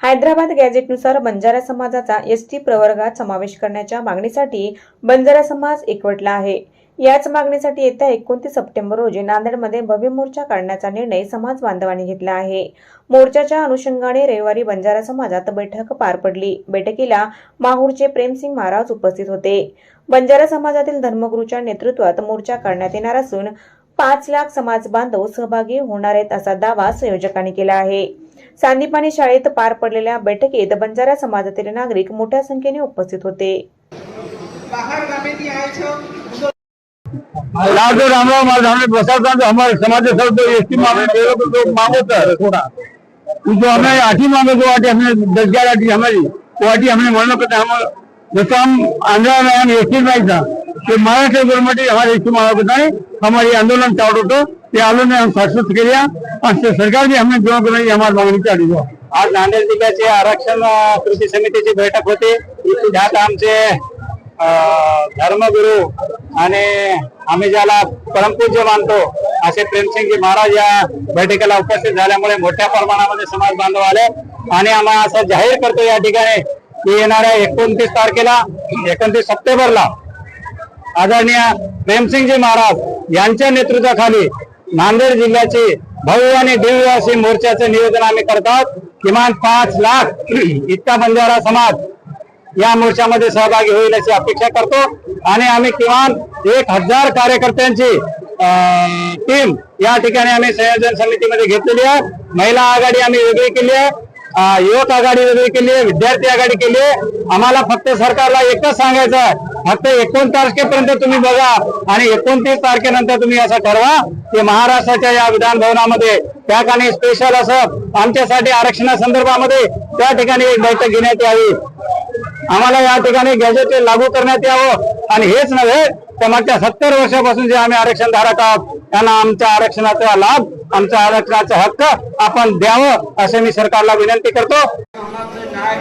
हैदराबाद गॅझेटनुसार बंजारा समाजाचा S T प्रवर्गात समावेश करण्याच्या मागणीसाठी बंजारा समाज एकवटला आहे. याच मागणीसाठी येत्या एकोणतीस सप्टेंबर रोजी नांदेडमध्ये भव्य मोर्चा काढण्याचा निर्णय समाज बांधवांनी घेतला आहे. मोर्चाच्या अनुषंगाने रविवारी बंजारा समाजात बैठक पार पडली. बैठकीला माहूरचे प्रेमसिंग महाराज उपस्थित होते. बंजारा समाजातील धर्मगुरूच्या नेतृत्वात मोर्चा काढण्यात येणार असून पाच लाख समाज बांधव सहभागी होणार आहेत असा दावा संयोजकांनी केला आहे. सांदीपानी शाळेत पार पडलेल्या बैठकीत बंजारा समाजातील नागरिक मोठ्या संख्येने उपस्थित होते. प्रशासन हमारे समाज मांगे लोग मांगो थोड़ा जो हमें आठी मांगे तो आठी हमने दस ग्यारह आठी हमारी वो आठी हमने मानो करते हम जैसे हम आंध्रा में हम एसटी में था तो महाराष्ट्र गवर्नमेंट हमारे मांगा है आंदोलन चालू होतं. ते आंदोलन हम सक्सेस केल्या आणि सरकार भी हमने जो करी हमारी मागणी चालू आज नांदेड जिल्ह्याचे आरक्षण कृती समितीची बैठक होती. त्यात आमचे धर्मगुरु आणि आम्ही ज्याला परमपूज्य मानतो असे प्रेमसिंगजी महाराज या बैठकीला उपस्थित झाल्यामुळे मोठ्या प्रमाणामध्ये समाज बांधव आले. आणि आम्हाला असं जाहीर करतो या ठिकाणी की येणाऱ्या एकोणतीस तारखेला एकोणतीस सप्टेंबरला आदरणीय प्रेमसिंगजी महाराज यांच्या नेतृत्वाखाली नांदेड जिल्ह्याचे भव्य आणि दिव्य असे मोर्चाचे नियोजन आम्ही करतात. किमान पाच लाख इतका बंजारा समाज या मोर्चामध्ये सहभागी होईल अशी अपेक्षा करतो. आणि आम्ही किमान एक हजार कार्यकर्त्यांची टीम या ठिकाणी आम्ही संयोजन समितीमध्ये घेतलेली आहे. महिला आघाडी आम्ही वेगळी केली आहे. युवक आघाडी वेगळी केली आहे विद्यार्थी आघाडी केली आहे. आम्हाला फक्त सरकारला एकच सांगायचं आहे. फक्त एकोण तारखेपर्यंत तुम्ही बघा आणि एकोणतीस तारखेनंतर तुम्ही असं ठरवा की महाराष्ट्राच्या या विधान भवनामध्ये त्या ठिकाणी स्पेशल असं आमच्यासाठी आरक्षणासंदर्भामध्ये त्या ठिकाणी एक बैठक घेण्यात यावी. आम्हाला या ठिकाणी गॅजेट लागू करण्यात यावं. आणि हेच नव्हे तर मागच्या सत्तर वर्षापासून जे आम्ही आरक्षण धारक आहोत त्यांना आमच्या आरक्षणाचा लाभ आमचा आरक्षणाचा हक्क आपण द्यावं असं मी सरकारला विनंती करतो. न्याय